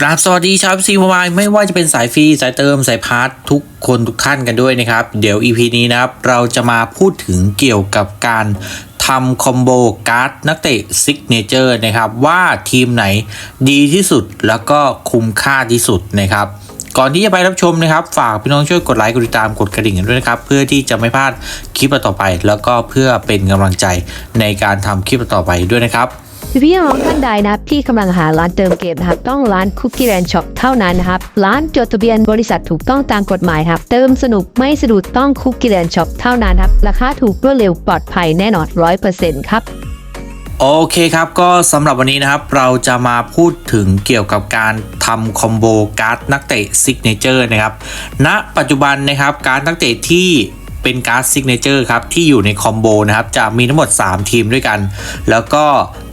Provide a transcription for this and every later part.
กราบสวัสดีชาวซีวายไม่ว่าจะเป็นสายฟรีสายเติมสายพาร์ททุกคนทุกท่านกันด้วยนะครับ เดี๋ยว EP นี้นะครับ เราจะมาพูดถึงเกี่ยวกับการทำคอมโบการ์ดนักเตะซิกเนเจอร์นะครับ ว่าทีมไหนดีที่สุดแล้วก็คุ้มค่าที่สุดนะครับ ก่อนที่จะไปรับชมนะครับ ฝากพี่น้องช่วยกดไลค์กดติดตามกดกระดิ่งกันด้วยนะครับ เพื่อที่จะไม่พลาดคลิปต่อไป แล้วก็เพื่อเป็นกำลังใจในการทำคลิปต่อไปด้วยนะครับ พี่น้องท่านใดนะครับที่กำลังหาร้านเติมเกมนะครับต้องร้านคุกกี้แ n นช็อปเท่านั้นนะครับร้านจดทะเบียนบริษัทถูกต้องตามกฎหมายครับ เติมสนุกไม่สะดุดต้องคุกกี้แ n นช็อปเท่านั้นครับราคาถูกรวดเร็วปลอดภัยแน่นอนร้อยเปอร์เซ็นต์ครับโอเคครับก็สำหรับวันนี้นะครับเราจะมาพูดถึงเกี่ยวกับการทำคอมโบการ์ดนักเตะซิกเนเจอร์นะครับณปัจจุบันนะครับการดนักเตะที่ เป็นการ์ดซิกเนเจอร์ครับที่อยู่ในคอมโบนะครับจะมีทั้งหมด 3 ทีมด้วยกัน แล้วก็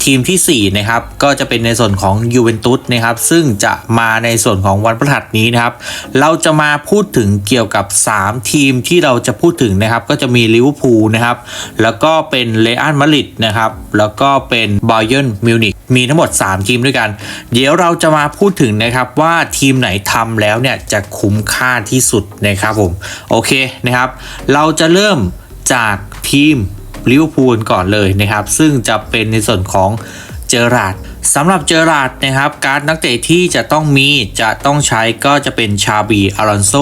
ทีมทีสี่ 4 นะครับ ก็จะเป็นในส่วนของยูเวนตุสนะครับ ซึ่งจะมาในส่วนของวันพฤหัสนี้นะครับ เราจะมาพูดถึงเกี่ยวกับ 3 ทีมที่เราจะพูดถึงนะครับ ก็จะมีลิเวอร์พูลนะครับ แล้วก็เป็นเรอัลมาดริดนะครับ แล้วก็เป็นบาเยิร์นมิวนิก มีทั้งหมด 3 ทีมด้วยกัน เดี๋ยวเราจะมาพูดถึงนะครับว่าทีมไหนทำแล้วเนี่ยจะคุ้มค่าที่สุดนะครับผมโอเคนะครับ เราจะเริ่มจากทีมลิเวอร์พูลก่อนเลยนะครับ ซึ่งจะเป็นในส่วนของเจอราดสำหรับเจอราดนะครับ การนักเตะที่จะต้องมีจะต้องใช้ก็จะเป็นชาบีอารอนโซ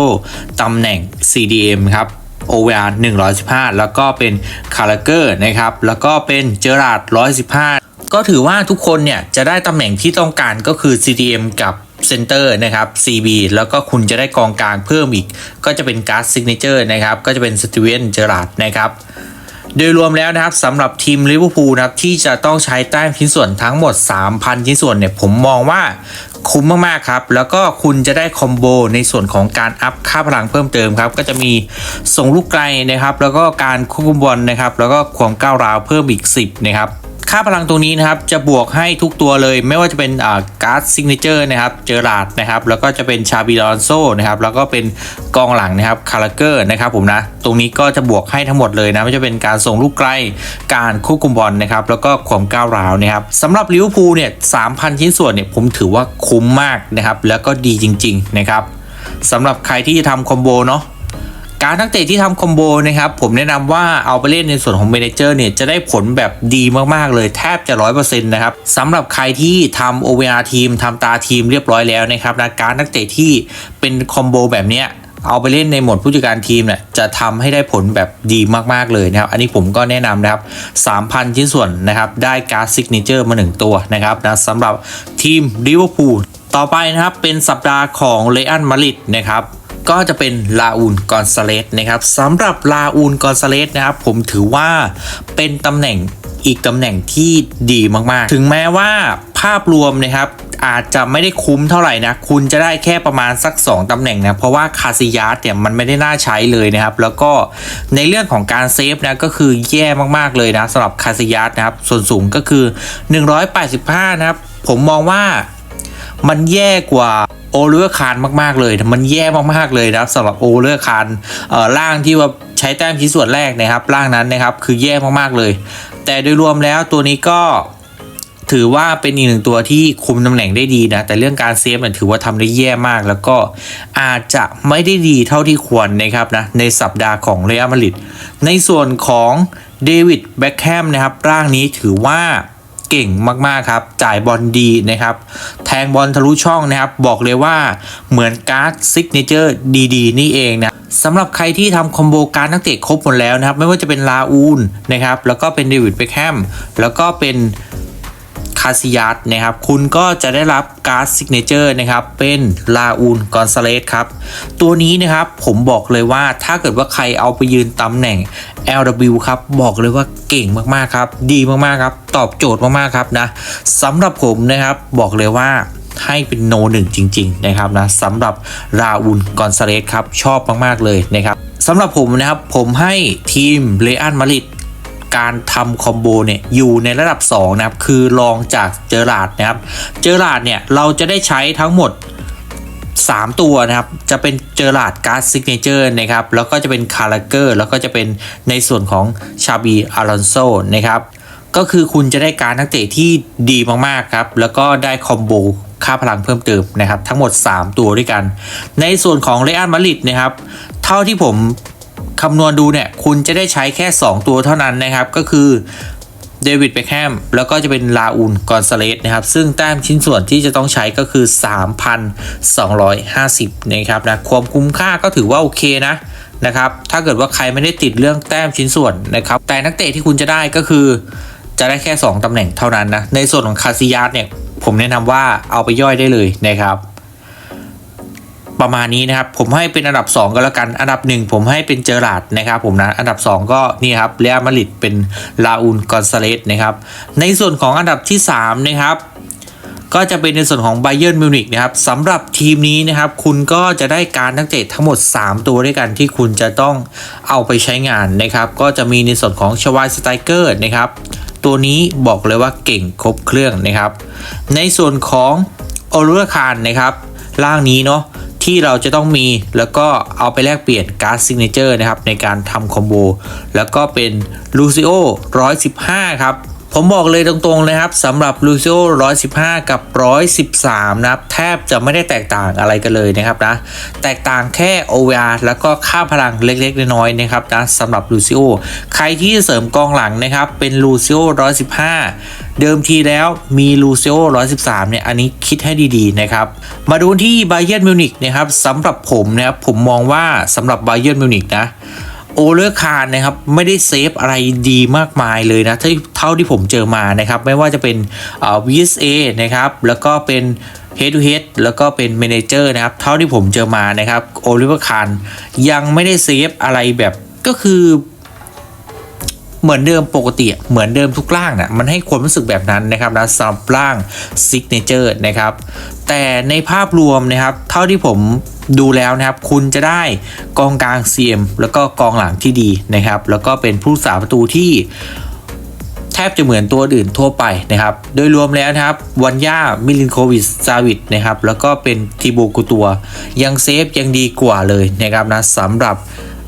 ตำแหน่ง CDM ครับ OVR 115 แล้วก็เป็นคาราเกอร์นะครับ แล้วก็เป็นเจอราร์ด115 ก็ถือว่าทุกคนเนี่ยจะได้ตำแหน่งที่ต้องการก็คือ CDM กับเซนเตอร์นะครับ CB แล้วก็คุณจะได้กองกลางเพิ่มอีก ก็จะเป็นการ์ดซิกเนเจอร์นะครับ ก็จะเป็นสตีเวนเจอราร์ดนะครับโดยรวมแล้วนะครับสำหรับทีมลิเวอร์พูลนะครับที่จะต้องใช้แต้มชิ้นส่วนทั้งหมด 3,000 ชิ้นส่วนเนี่ยผมมองว่าคุ้มมาก ๆ ครับ แล้วก็คุณจะได้คอมโบในส่วนของการอัพค่าพลังเพิ่มเติมครับ ก็จะมีส่งลูกไกลนะครับ แล้วก็การควบคุมบอลนะครับ แล้วก็ความก้าวร้าวเพิ่มอีก 10 นะครับ ค่าพลังตรงนี้นะครับจะบวกให้ทุกตัวเลย ไม่ว่าจะเป็นการ์ดซิกเนเจอร์นะครับเจอราดนะครับแล้วก็จะเป็นชาบิลอนโซนะครับแล้วก็เป็นกองหลังนะครับคาราเกอร์นะครับผมนะตรงนี้ก็จะบวกให้ทั้งหมดเลยนะไม่ว่าจะเป็นการส่งลูกไกลการควบคุมบอลนะครับแล้วก็ความก้าวร้าวนะครับสำหรับลิเวอร์พูลเนี่ย3,000ชิ้นส่วนเนี่ยผมถือว่าคุ้มมากนะครับแล้วก็ดีจริงๆนะครับสำหรับใครที่จะทำคอมโบเนาะ การนักเตะที่ทำคอมโบนะครับผมแนะนำว่าเอาไปเล่นในส่วนของเมนเจอร์เนี่ยจะได้ผลแบบดีมากๆเลยแทบจะร้อยเปอร์เซ็นต์นะครับสำหรับใครที่ทำ OVR ทีมทำตาทีมเรียบร้อยแล้วนะครับนะการนักเตะที่เป็นคอมโบแบบเนี้ยเอาไปเล่นในโหมดผู้จัดการทีมเนี่ยจะทำให้ได้ผลแบบดีมากๆเลยนะครับ อันนี้ผมก็แนะนำนะครับ 3,000 ชิ้นส่วนนะครับ ได้การ์ดซิกเนเจอร์มา 1 ตัวนะครับนะสำหรับทีมลิเวอร์พูลต่อไปนะครับเป็นสัปดาห์ของเรอัลมาริดนะครับ ก็จะเป็นลาอูนกอนซาเลสนะครับสำหรับลาอูนกอนซาเลสนะครับผมถือว่าเป็นตำแหน่งอีกตำแหน่งที่ดีมากๆ ถึงแม้ว่าภาพรวมนะครับอาจจะไม่ได้คุ้มเท่าไหร่นะ คุณจะได้แค่ประมาณสัก 2 ตำแหน่งนะ เพราะว่าคาซิยาสเนี่ยมันไม่ได้น่าใช้เลยนะครับ แล้วก็ในเรื่องของการเซฟนะก็คือแย่มากๆเลยนะสำหรับคาซิยาสนะครับ ส่วนสูงก็คือ 185 นะครับ ผมมองว่า มันแย่กว่าโอเลอร์คานมากๆเลยมันแย่มากๆเลยนะครับสำหรับโอเลอร์คานเอ่อร่างที่ว่าใช้แต้มชิ้นส่วนแรกนะครับร่างนั้นนะครับคือแย่มากๆเลย แต่โดยรวมแล้วตัวนี้ก็ถือว่าเป็นอีกหนึ่งตัวที่คุมตำแหน่งได้ดีนะ แต่เรื่องการเซฟเนี่ยถือว่าทำได้แย่มาก แล้วก็อาจจะไม่ได้ดีเท่าที่ควรนะครับนะในสัปดาห์ของเรอัลมาดริดในส่วนของเดวิดแบ็คแฮมนะครับร่างนี้ถือว่า เก่งมากๆครับ จ่ายบอลดีนะครับ แทงบอลทะลุช่องนะครับ บอกเลยว่าเหมือนการ์ดซิกเนเจอร์ดีๆ นี่เองนะสำหรับใครที่ทำคอมโบการนักเตะครบหมดแล้วนะครับ ไม่ว่าจะเป็นลาอูนนะครับ แล้วก็เป็นเดวิดเบคแฮมแล้วก็เป็น คาซิยัสนะครับ คุณก็จะได้รับการ์ดซิกเนเจอร์นะครับ เป็นลาอูนกอนซาเลสครับ ตัวนี้นะครับผมบอกเลยว่าถ้าเกิดว่าใครเอาไปยืนตำแหน่ง LW ครับ บอกเลยว่าเก่งมาก ๆ ครับ ดีมาก ๆ ครับ ตอบโจทย์มาก ๆ ครับนะสำหรับผมนะครับบอกเลยว่าให้เป็นโนหนึ่งจริง ๆ นะครับนะสำหรับราอูนกอนซาเลสครับ ชอบมาก ๆ เลยนะครับสำหรับผมนะครับผมให้ทีมเรอัลมาริด การทำคอมโบเนี่ยอยู่ในระดับ 2 นะครับ คือรองจากเจอราดนะครับ เจอราดเนี่ยเราจะได้ใช้ทั้งหมด 3 ตัวนะครับ จะเป็นเจอราดการ์ดซิกเนเจอร์นะครับ แล้วก็จะเป็นคาราเกอร์แล้วก็จะเป็นในส่วนของชาบีอารอนโซนะครับก็คือคุณจะได้การนักเตะที่ดีมากๆครับ แล้วก็ได้คอมโบค่าพลังเพิ่มเติมนะครับ ทั้งหมด 3 ตัวด้วยกัน ในส่วนของเรอัลมาดริดนะครับ เท่าที่ผม คำนวณดูเนี่ยคุณจะได้ใช้แค่ 2 ตัวเท่านั้นนะครับ ก็คือเดวิดเบคแฮมแล้วก็จะเป็นลาอูนกอนซาเลสนะครับ ซึ่งแต้มชิ้นส่วนที่จะต้องใช้ก็คือ 3,250 นะครับนะความคุ้มค่าก็ถือว่าโอเคนะนะครับ ถ้าเกิดว่าใครไม่ได้ติดเรื่องแต้มชิ้นส่วนนะครับ แต่นักเตะที่คุณจะได้ก็คือจะได้แค่ 2 ตำแหน่งเท่านั้นนะ ในส่วนของคาซิยัสเนี่ย ผมแนะนำว่าเอาไปย่อยได้เลยนะครับ ประมาณนี้นะครับ ผมให้เป็นอันดับ 2 ก็แล้วกัน อันดับ 1 ผมให้เป็นเจอราดนะครับผมนะ อันดับ 2 ก็นี่ครับเรอัลมาดริดเป็นลาอูนกอนซาเลสนะครับ ในส่วนของอันดับที่ 3 นะครับก็จะเป็นในส่วนของไบเ e อร์มิวนิกนะครับสำหรับทีมนี้นะครับ คุณก็จะได้การนักเตะทั้งหมด 3 ตัวด้วยกันที่คุณจะต้องเอาไปใช้งานนะครับ ก็จะมีในส่วนของชวายสไตเกอร์นะครับ ตัวนี้บอกเลยว่าเก่งครบเครื่องนะครับ ในส่วนของโอรุรคารนะครับร่างนี้เนาะ ที่เราจะต้องมีแล้วก็เอาไปแลกเปลี่ยนการ์ดซิกเนเจอร์นะครับในการทำคอมโบแล้วก็เป็นลูซิโอ115 ครับผมบอกเลยตรงๆเลยครับสำหรับลูซิโอ115 กับ 113 นะครับ แทบจะไม่ได้แตกต่างอะไรกันเลยนะครับนะ แตกต่างแค่ OVR แล้วก็ค่าพลังเล็กๆ น้อยๆนะครับนะสำหรับลูซิโอใครที่จะเสริมกองหลังนะครับ เป็นลูซิโอ115 เดิมทีแล้วมีลูเซโอ113 เนี่ย อันนี้คิดให้ดีๆ นะครับ มาดูที่ไบเ e อร์มิวนิกนะครับสำหรับผมนะครับ ผมมองว่าสำหรับไบเ e อร์มิวนิกนะโอเลอร์คารนะครับ ไม่ได้เซฟอะไรดีมากมายเลยนะเท่าที่ผมเจอมานะครับ ไม่ว่าจะเป็นเอ่อ VSA นะครับ แล้วก็เป็น Head to Head แล้วก็เป็น Manager นะครับ เท่าที่ผมเจอมานะครับโอเวอร์คารยังไม่ได้เซฟอะไรแบบก็คือ เหมือนเดิมปกติเหมือนเดิมทุกร่างนะมันให้ความรู้สึกแบบนั้นนะครับนะสำหรับร่างซิกเนเจอร์นะครับแต่ในภาพรวมนะครับ เท่าที่ผมดูแล้วนะครับ คุณจะได้กองกลาง CM แล้วก็กองหลังที่ดีนะครับ แล้วก็เป็นผู้สาประตูที่แทบจะเหมือนตัวอื่นทั่วไปนะครับ โดยรวมแล้วนะครับวันย่ามิลินโควิชซาวิดนะครับ แล้วก็เป็นทีโบกุตัว ยังเซฟยังดีกว่าเลยนะครับนะสำหรับ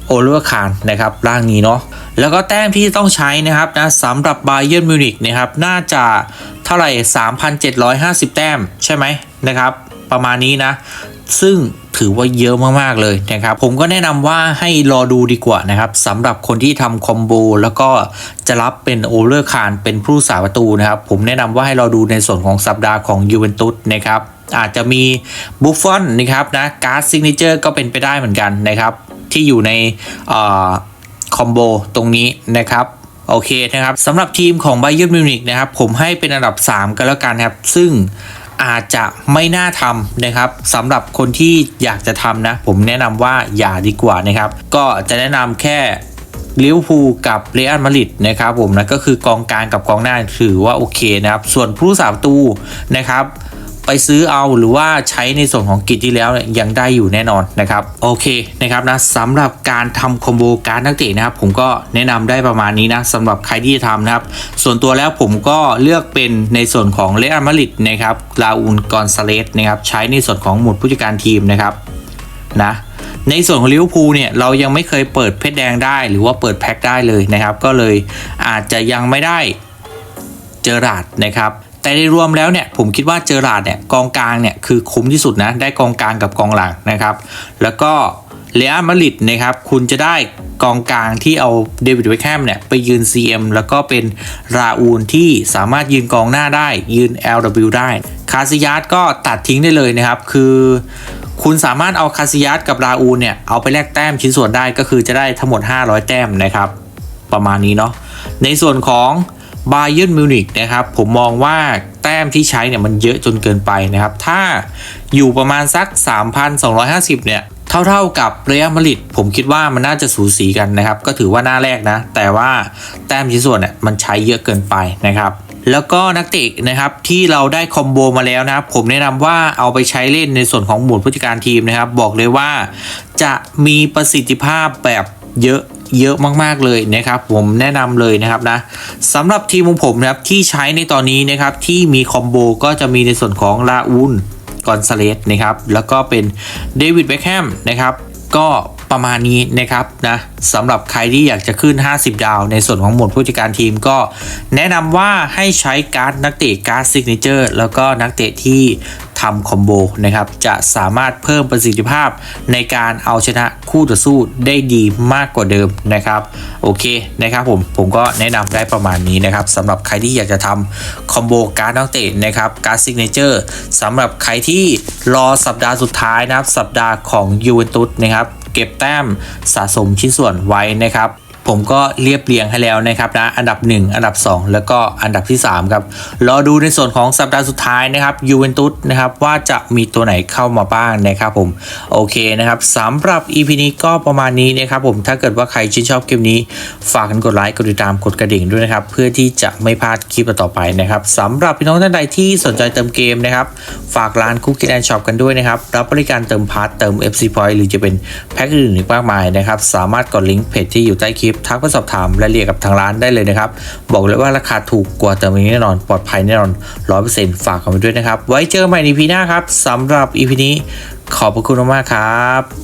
โอเลอร์คานนะครับร่างนี้เนาะแล้วก็แต้มที่ต้องใช้นะครับนะสำหรับบาเ r n นมิวนิกนะครับน่าจะเท่าไหร่ 3,750 แต้มใช่ไหมนะครับประมาณนี้นะ ซึ่งถือว่าเยอะมากๆเลยนะครับผมก็แนะนำว่าให้รอดูดีกว่านะครับสำหรับคนที่ทำคอมโบแล้วก็จะรับเป็นโอเลอร์คารเป็นผู้สาประตูนะครับ ผมแนะนำว่าให้เราดูในส่วนของสัปดาห์ของยูเวนตุสนะครับอาจจะมีบุฟฟอนนะครับนะการ์ดซิกเนเจอร์ก็เป็นไปได้เหมือนกันนะครับ ที่อยู่ในคอมโบตรงนี้นะครับโอเคนะครับสำหรับทีมของไบเ e อร์มิวนิกนะครับผมให้เป็นอันดับ 3 กันแล้วกันครับ ซึ่ง อาจจะไม่น่าทำนะครับสำหรับคนที่อยากจะทำนะ ผมแนะนำว่าอย่าดีกว่านะครับ ก็จะแนะนำแค่ลิเวอร์พูลกับเรอัลมาดริดนะครับผมนะก็คือกองกลางกับกองหน้าถือว่าโอเคนะครับ ส่วนผู้สามตูนะครับ ไปซื้อเอาหรือว่าใช้ในส่วนของกิจที่แล้วเนี่ยยังได้อยู่แน่นอนนะครับโอเคนะครับนะสำหรับการทำคอมโบการดนักเตะนะครับผมก็แนะนำได้ประมาณนี้นะสำหรับใครที่จะทำนะครับส่วนตัวแล้วผมก็เลือกเป็นในส่วนของเรอัลมาริดนะครับลาอูนกอนซาเลสนะครับใช้ในส่วนของหมวดผู้จัดการทีมนะครับนะในส่วนของลิเวอร์พูลเนี่ยเรายังไม่เคยเปิดเพชรแดงได้ หรือว่าเปิดแพ็คได้เลยนะครับ ก็เลยอาจจะยังไม่ได้เจอราดนะครับ แต่ในรวมแล้วเนี่ยผมคิดว่าเจอราดเนี่ยกองกลางเนี่ยคือคุ้มที่สุดนะได้กองกลางกับกองหลังนะครับ แล้วก็เรอัลมาริดนะครับคุณจะได้กองกลางที่เอาเดวิดเวคแฮมเนี่ยไปยืน CM แล้วก็เป็นราอูนที่สามารถยืนกองหน้าได้ยืน LW ได้ คาซิยัสก็ตัดทิ้งได้เลยนะครับ คือคุณสามารถเอาคาซิยัสกับราอูนเนี่ยเอาไปแลกแต้มชิ้นส่วนได้ก็คือจะได้ทั้งหมด 500 แต้มนะครับ ประมาณนี้เนาะในส่วนของ บาเ e อร์มิวนิกนะครับผมมองว่าแต้มที่ใช้เนี่ยมันเยอะจนเกินไปนะครับ ถ้าอยู่ประมาณสัก 3,250 เนี่ยเท่าๆกับเรอัลมาดริดผมคิดว่ามันน่าจะสูสีกันนะครับ ก็ถือว่าหน้าแรกนะ แต่ว่าแต้มชิ้นส่วนเนี่ยมันใช้เยอะเกินไปนะครับ แล้วก็นักเตะนะครับที่เราได้คอมโบมาแล้วนะครับ ผมแนะนำว่าเอาไปใช้เล่นในส่วนของหมวดผู้จัดการทีมนะครับ บอกเลยว่าจะมีประสิทธิภาพแบบเยอะ เยอะมากๆเลยนะครับ ผมแนะนำเลยนะครับนะสำหรับทีมของผมนะครับที่ใช้ในตอนนี้นะครับที่มีคอมโบก็จะมีในส่วนของลาอูนกอนซาเลสนะครับแล้วก็เป็นเดวิดเบคแฮมนะครับก็ประมาณนี้นะครับนะสำหรับใครที่อยากจะขึ้น 50 ดาว ในส่วนของหมวดผู้จัดการทีมก็แนะนำว่าให้ใช้การ์ดนักเตะการ์ดซิกเนเจอร์แล้วก็นักเตะที่ ทำคอมโบนะครับจะสามารถเพิ่มประสิทธิภาพในการเอาชนะคู่ต่อสู้ได้ดีมากกว่าเดิมนะครับโอเคนะครับผมผมก็แนะนำได้ประมาณนี้นะครับสำหรับใครที่อยากจะทำคอมโบการ์ดนักเตะนะครับการ์ดซิกเนเจอร์สำหรับใครที่รอสัปดาห์สุดท้ายนะครับสัปดาห์ของยูเวนตุสนะครับเก็บแต้มสะสมชิ้นส่วนไว้นะครับ ผมก็เรียบเรียงให้แล้วนะครับนะอันดับ 1 อันดับ 2 แล้วก็อันดับที่ 3 ครับรอดูในส่วนของสัปดาห์สุดท้ายนะครับยูเวนตุสนะครับว่าจะมีตัวไหนเข้ามาบ้างนะครับผมโอเคนะครับสำหรับ EP นี้ก็ประมาณนี้นะครับผมถ้าเกิดว่าใครชื่นชอบเกมนี้ ฝากกันกดไลค์กดติดตามกดกระดิ่งด้วยนะครับเพื่อที่จะไม่พลาดคลิปต่อไปนะครับสำหรับพี่น้องท่านใดที่สนใจเติมเกมนะครับฝากร้านคุกกี้แอนช็อปกันด้วยนะครับรับบริการเติมพาร์ทเติม FC Point หรือจะเป็นแพ็คอื่นๆอีกมากมายนะครับสามารถกดลิงก์เพจที่อยู่ใต้คลิปทักไปสอบถามรายละเอียดกับทางร้านได้เลยนะครับ บอกเลยว่าราคาถูกกว่าแติมเองแน่นอนปลอดภัยแน่นอนร้อยเปอร์เซ็นต์ฝากกันไปด้วยนะครับ ไว้เจอกันใหม่ในพีหน้าครับสำหรับอีพีนี้ขอบพระคุณมากครับ